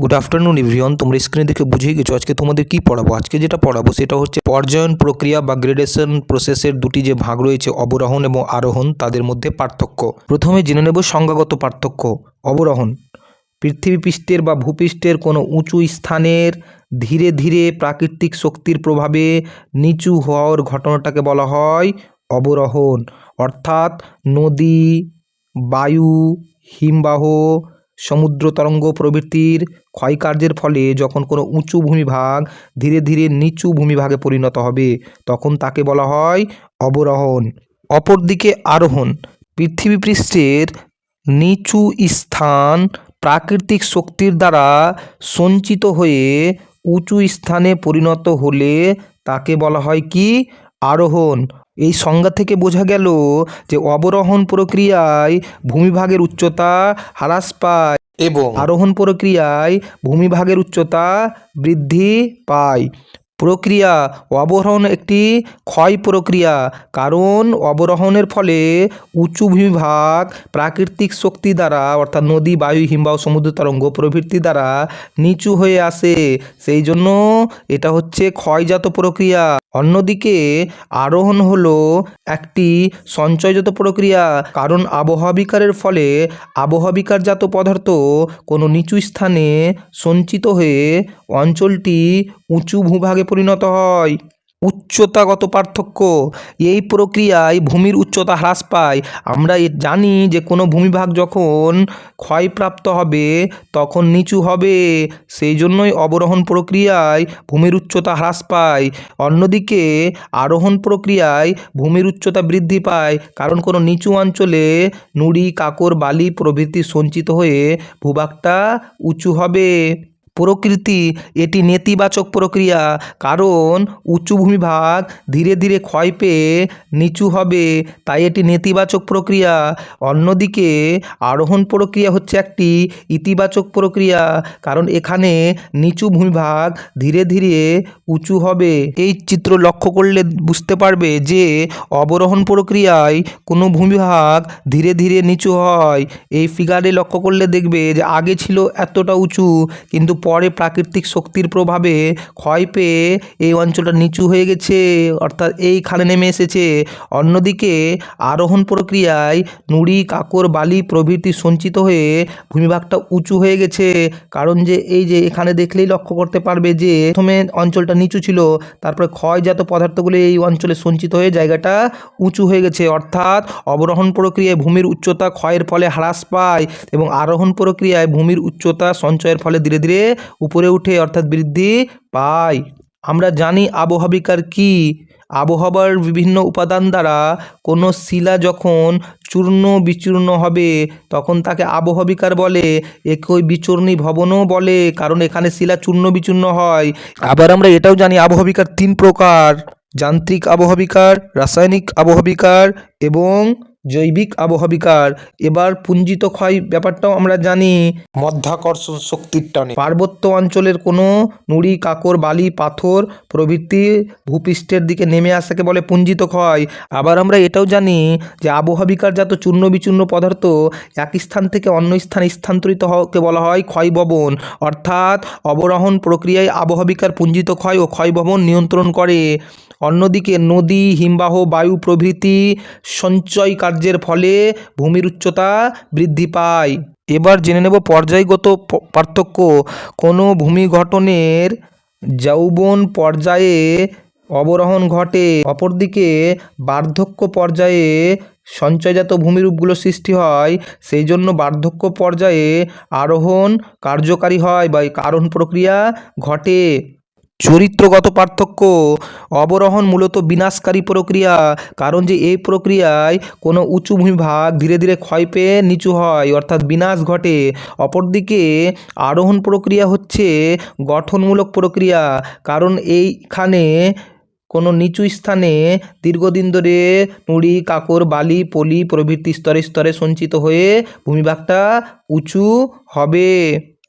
Good afternoon everyone তোমরা স্ক্রিনে দেখে বুঝেই গেছো আজকে তোমাদের কি পড়াবো? আজকে যেটা পড়াবো সেটা হচ্ছে পর্যায়ন প্রক্রিয়া বা গ্রেডেশন প্রসেসের দুটি যে ভাগ রয়েছে, অবরোহণ এবং আরোহণ, তাদের মধ্যে পার্থক্য। প্রথমে জেনে নেব সংজ্ঞাগত পার্থক্য, অবরোহণ। পৃথিবী পৃষ্ঠের বা ভূপৃষ্ঠের কোনো উঁচু স্থানের ধীরে ধীরে প্রাকৃতিক শক্তির প্রভাবে নিচু হওয়ার ঘটনাটাকে বলা হয় অবরোহণ। অর্থাৎ নদী, বায়ু, হিমবাহ সমুদ্র তরঙ্গ প্রভৃতির ক্ষয়কার্যের ফলে যখন কোনো উঁচু ভূমিভাগ ধীরে ধীরে নিচু ভূমিভাগে পরিণত হবে, তখন তাকে বলা হয় অবরোহণ। অপরদিকে আরোহণ। পৃথিবী পৃষ্ঠের নিচু স্থান প্রাকৃতিক শক্তির দ্বারা সঞ্চিত হয়ে উঁচু স্থানে পরিণত হলে তাকে বলা হয় কি? আরোহণ। এই সংজ্ঞা থেকে বোঝা গেল যে অবরোহণ প্রক্রিয়ায় ভূমিভাগের উচ্চতা হ্রাস পায় এবং আরোহণ প্রক্রিয়ায় ভূমিভাগের উচ্চতা বৃদ্ধি পায়। প্রক্রিয়া অবরোহণ একটি ক্ষয় প্রক্রিয়া কারণ অবরোহণের ফলে উঁচু ভূমিভাগ প্রাকৃতিক শক্তি দ্বারা অর্থাৎ নদী বায়ু হিমবাহ সমুদ্র তরঙ্গ প্রভৃতি দ্বারা নিচু হয়ে আসে। সেই জন্য এটা হচ্ছে ক্ষয়জাত প্রক্রিয়া। অন্যদিকে আরোহণ হল একটি সঞ্চয়জাত প্রক্রিয়া, কারণ আবহাওয়া বিকারের ফলে আবহাওয়া বিকারজাত পদার্থ কোনো নিচু স্থানে সঞ্চিত হয়ে অঞ্চলটি উঁচু ভূভাগে পরিণত হয়। উচ্চতাগত পার্থক্য। এই প্রক্রিয়ায় ভূমির উচ্চতা হ্রাস পায়। আমরা জানি যে কোনো ভূমিভাগ যখন ক্ষয়প্রাপ্ত হবে, তখন নিচু হবে। সেই জন্যই অবরোহণ প্রক্রিয়ায় ভূমির উচ্চতা হ্রাস পায়। অন্যদিকে, আরোহণ প্রক্রিয়ায় ভূমির উচ্চতা বৃদ্ধি পায়। কারণ কোনো নিচু অঞ্চলে নুড়ি, কাকর, বালি প্রভৃতি সঞ্চিত হয়ে ভূভাগটা উঁচু হবে। প্রকৃতি, এটি নেতিবাচক প্রক্রিয়া, কারণ উঁচু ভূমিভাগ ধীরে ধীরে ক্ষয় পেয়ে নিচু হবে, তাই এটি নেতিবাচক প্রক্রিয়া। অন্যদিকে, আরোহণ প্রক্রিয়া হচ্ছে একটি ইতিবাচক প্রক্রিয়া, কারণ এখানে নিচু ভূমিভাগ ধীরে ধীরে উঁচু হবে। এই চিত্র লক্ষ্য করলে বুঝতে পারবে যে, অবরোহণ প্রক্রিয়ায় কোনো ভূমিভাগ ধীরে ধীরে নিচু হয়। এই ফিগারে লক্ষ্য করলে দেখবে যে, আগে ছিল এতটা উঁচু, কিন্তু পরে প্রাকৃতিক শক্তির প্রভাবে ক্ষয় পেয়ে এই অঞ্চলটা নিচু হয়ে গেছে। অর্থাৎ এইখানে নেমে এসেছে। অন্যদিকে আরোহণ প্রক্রিয়ায় নুড়ি, কাকর, বালি প্রভৃতি সঞ্চিত হয়ে ভূমিভাগটা উঁচু হয়ে গেছে। কারণ যে এই যে এখানে দেখলেই লক্ষ্য করতে পারবে যে প্রথমে অঞ্চলটা নিচু ছিল, তারপরে ক্ষয়জাত পদার্থগুলি এই অঞ্চলে সঞ্চিত হয়ে জায়গাটা উঁচু হয়ে গেছে। অর্থাৎ অবরোহণ প্রক্রিয়ায় ভূমির উচ্চতা ক্ষয়ের ফলে হ্রাস পায় এবং আরোহণ প্রক্রিয়ায় ভূমির উচ্চতা সঞ্চয়ের ফলে ধীরে ধীরে উপরে উঠে অর্থাৎ বৃদ্ধি পায়। আমরা জানি আবহাবিকার কি? আবহাওয়ার বিভিন্ন উপাদান দ্বারা কোনো শিলা যখন চূর্ণ বিচূর্ণ হবে, তখন তাকে আবহাবিকার বলে, একই বিচূর্ণী ভবনও বলে, কারণ এখানে শিলা চূর্ণ বিচূর্ণ হয়। আবার আমরা এটাও জানি আবহাবিকার তিন প্রকার, যান্ত্রিক আবহাবিকার, রাসায়নিক আবহাবিকার এবং জৈবিক আবহাবিকার। এবার পুঞ্জিত ক্ষয় ব্যাপারটাও আমরা জানি। মধ্যাকর্ষণ শক্তির টানে। পার্বত্য অঞ্চলের কোনো নুড়ি কাকর বালি পাথর প্রভৃতি ভূপৃষ্ঠের দিকে নেমে আসাকে বলে পুঞ্জিত ক্ষয়। আবার আমরা এটাও জানি যে আবহাবিকারজাত চূর্ণ বিচূর্ণ পদার্থ এক স্থান থেকে অন্য স্থানে স্থানান্তরিত হওয়াকে বলা হয় ক্ষয়ভবন অর্থাৎ অবরোহণ প্রক্রিয়ায় আবহাবিকার পুঞ্জিত ক্ষয় ও ক্ষয়ভবন নিয়ন্ত্রণ করে। অন্যদিকে নদী, হিমবাহ, বায়ু প্রভৃতি সঞ্চয় কার্যের ফলে ভূমির উচ্চতা বৃদ্ধি পায়। এবার জেনে নেব পর্যায়গত পার্থক্য। কোনো ভূমি গঠনের যৌবন পর্যায়ে অবরোহণ ঘটে, অপরদিকে বার্ধক্য পর্যায়ে সঞ্চয়জাত ভূমিরূপগুলো সৃষ্টি হয় সেই জন্য বার্ধক্য পর্যায়ে আরোহণ কার্যকারী হয় বা কারণ প্রক্রিয়া ঘটে। চরিত্রগত পার্থক্য অবরোহণ মূলত বিনাশকারী প্রক্রিয়া। কারণ যে এই প্রক্রিয়ায় কোনো উঁচু ভূমিভাগ ধীরে ধীরে ক্ষয় পেয়ে নিচু হয়, অর্থাৎ বিনাশ ঘটে। অপরদিকে আরোহণ প্রক্রিয়া হচ্ছে গঠনমূলক প্রক্রিয়া। কারণ এইখানে কোনো নিচু স্থানে দীর্ঘদিন ধরে নুড়ি, কাকর, বালি, পলি প্রভৃতি স্তরে স্তরে সঞ্চিত হয়ে ভূমিভাগটা উঁচু হবে।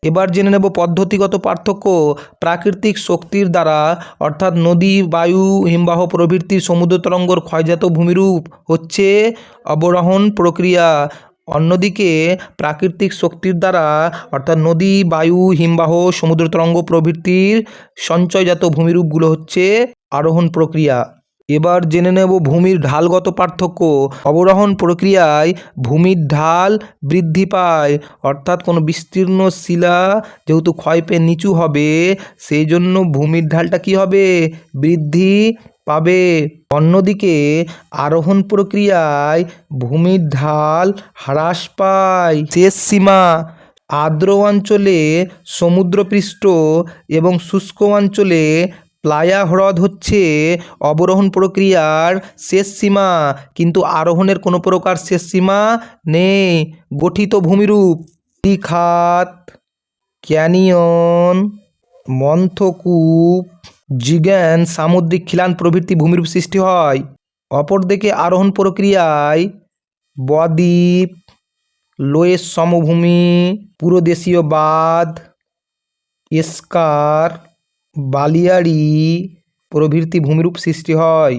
এবার জেনে নেব পদ্ধতিগত পার্থক্য প্রাকৃতিক শক্তির দ্বারা, অর্থাৎ নদী, বায়ু, হিমবাহ প্রভৃতি সমুদ্র তরঙ্গর ক্ষয়জাত ভূমিরূপ হচ্ছে অবরোহণ প্রক্রিয়া। অন্যদিকে প্রাকৃতিক শক্তির দ্বারা, অর্থাৎ নদী, বায়ু, হিমবাহ, সমুদ্র তরঙ্গ প্রভৃতির সঞ্চয়জাত ভূমিরূপগুলো হচ্ছে আরোহণ প্রক্রিয়া। এবার জেনে নেব ভূমির ঢালগত পার্থক্য। অবরোহণ প্রক্রিয়ায় ভূমির ঢাল বৃদ্ধি পায়, অর্থাৎ কোনো বিস্তীর্ণ শিলা যেহেতু ক্ষয় পেয়ে নিচু হবে সেই জন্য ভূমির ঢালটা কী হবে? বৃদ্ধি পাবে। অন্যদিকে, আরোহণ প্রক্রিয়ায় ভূমির ঢাল হ্রাস পায়। শেষ সীমা, আর্দ্র অঞ্চলে সমুদ্রপৃষ্ঠ এবং শুষ্ক অঞ্চলে প্লায়া হ্রদ হচ্ছে অবরোহণ প্রক্রিয়ার শেষ সীমা, কিন্তু আরোহণের কোনো প্রকার শেষ সীমা নেই। গঠিত ভূমিরূপ খাত ক্যানিয়ন, মন্থকূপ, জিগ্যান সামুদ্রিক খিলান প্রভৃতি ভূমিরূপ সৃষ্টি হয়। অপরদিকে আরোহণ প্রক্রিয়ায় বদ্বীপ, লোয়ের সমভূমি, পুরোদেশীয় বাঁধ, এস্কার বালিয়াড়ি প্রভৃতি ভূমিরূপ সৃষ্টি হয়।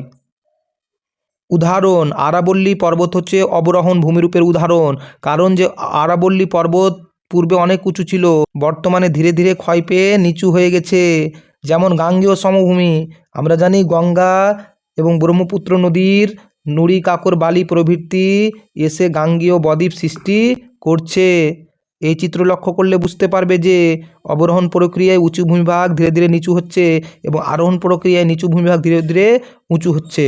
উদাহরণ, আরাবল্লী পর্বত হচ্ছে অবরোহণ ভূমিরূপের উদাহরণ, কারণ যে আরাবল্লী পর্বত পূর্বে অনেক উঁচু ছিল, বর্তমানে ধীরে ধীরে ক্ষয় পেয়ে নিচু হয়ে গেছে। যেমন গাঙ্গেয় সমভূমি, আমরা জানি গঙ্গা এবং ব্রহ্মপুত্র নদীর নুড়ি কাকর বালি প্রভৃতি এসে গাঙ্গেয় বদ্বীপ সৃষ্টি করছে। এই চিত্র লক্ষ্য করলে বুঝতে পারবে যে অবরোহণ প্রক্রিয়ায় উঁচু ভূমিভাগ ধীরে ধীরে নিচু হচ্ছে এবং আরোহণ প্রক্রিয়ায় নিচু ভূমিভাগ ধীরে ধীরে উঁচু হচ্ছে।